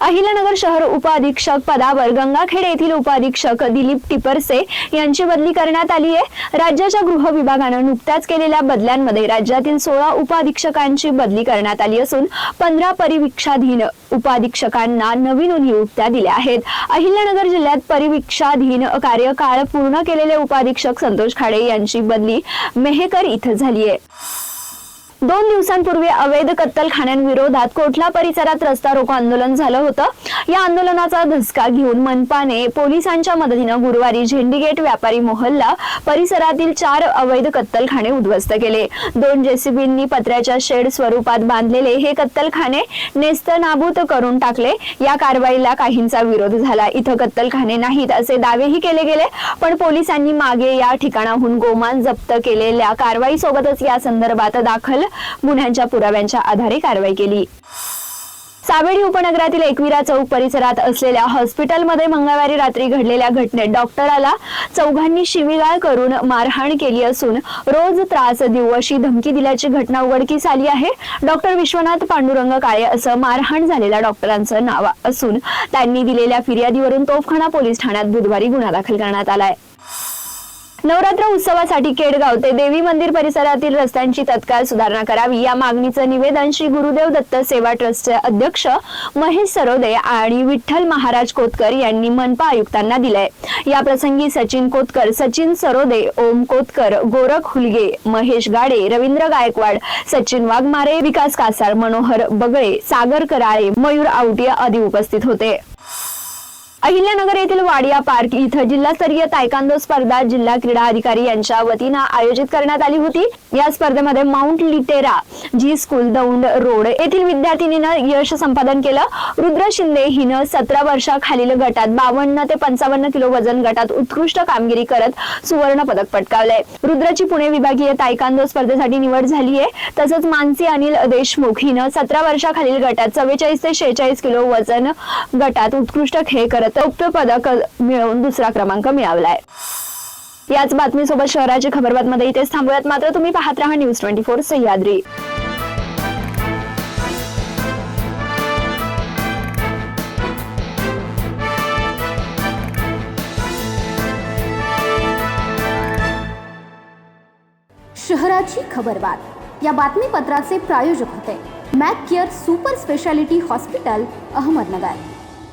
अहिल्यानगर शहर उपअधीक्षक पदावर गंगाखेड येथील उपअधीक्षक दिलीप टिपरसे यांची बदली करण्यात आली आहे. राज्याच्या गृह विभागानं नुकत्याच केलेल्या बदल्यांमध्ये राज्यातील सोळा उपअधीक्षकांची बदली करण्यात आली असून पंधरा परिवीक्षाधीन उपअधीक्षकांना नवीन नियुक्त्या दिल्या आहेत. अहिल्यानगर जिल्ह्यात परिवीक्षाधीन कार्यकाळ पूर्ण केलेले उपअधीक्षक संतोष खाडे यांची बदली मेहेकर इथं झाली आहे. दोन दिवसांपूर्वी अवैध कत्तलखान्यांविरोधात कोठला परिसरात रस्ता रोको आंदोलन झालं होतं? या आंदोलनाचा धसका घेऊन मनपाने पोलिसांच्या मदतीनं गुरुवारी झेंडीगेट व्यापारी मोहल्ला परिसरातील चार अवैध कत्तलखाने उद्ध्वस्त केले. दोन जेसीबींनी पत्र्याच्या शेड स्वरूपात बांधलेले हे कत्तलखाने नेस्तनाबूत करून टाकले. या कारवाईला काहींचा विरोध झाला. इथं कत्तलखाने नाहीत असे दावेही केले गेले पण पोलिसांनी मागे या ठिकाणाहून गोमान जप्त केलेल्या कारवाईसोबतच या संदर्भात दाखल गुन्ह्यांच्या पुराव्यांच्या आधारे कारवाई केली. सावेडी उपनगरातील एकविरा चौक परिसरात असलेल्या हॉस्पिटलमध्ये मंगळवारी रात्री घडलेल्या घटनेत डॉक्टराला चौघांनी शिवीगाळ करून मारहाण केली असून रोज त्रास देऊ अशी धमकी दिल्याची घटना उघडकीस आली आहे. डॉक्टर विश्वनाथ पांडुरंग काळे असं मारहाण झालेल्या डॉक्टरांचं नाव असून त्यांनी दिलेल्या फिर्यादीवरून तोफखाना पोलीस ठाण्यात बुधवारी गुन्हा दाखल करण्यात आलाय. नवरात्र उत्सवासाठी केडगाव ते देवी मंदिर परिसरातील रस्त्यांची तत्काळ सुधारणा करावी या मागणीचं निवेदन श्री गुरुदेव दत्त सेवा ट्रस्टचे अध्यक्ष महेश सरोदे आणि विठ्ठल महाराज कोतकर यांनी मनपा आयुक्तांना दिलंय. या प्रसंगी सचिन कोतकर सचिन सरोदे ओम कोतकर गोरख हुलगे महेश गाडे रवींद्र गायकवाड सचिन वाघमारे विकास कासार मनोहर बगळे सागर कराळे मयूर आवटी आदी उपस्थित होते. अहिल्यानगर येथील वाडिया पार्क इथं जिल्हास्तरीय तायकांदो स्पर्धा जिल्हा क्रीडा अधिकारी यांच्या वतीनं आयोजित करण्यात आली होती. या स्पर्धेमध्ये Mount Litera Zee school Daund road येथील विद्यार्थिनीनं यश संपादन केलं. रुद्र शिंदे हिनं सतरा वर्षाखालील गटात बावन्न ते पंचावन्न किलो वजन गटात उत्कृष्ट कामगिरी करत सुवर्ण पदक पटकावलंय. रुद्रची पुणे विभागीय तायकांदो स्पर्धेसाठी निवड झाली आहे. तसंच मानसी अनिल देशमुख हिनं सतरा वर्षाखालील गटात चव्वेचाळीस ते शेहेचाळीस किलो वजन गटात उत्कृष्ट खेळ करत रौप्य पदक मिळवून दुसरा क्रमांक मिळवलाय. याच बातमीसोबत शहराची खबरबातमध्ये इथेच थांबूयात. मात्र तुम्ही पाहत राहा न्यूज ट्वेंटी फोर सह्याद्री. शहराची खबरबात. या बातमीपत्राचे प्रायोजक होते. Mac Care super speciality hospital Ahmednagar.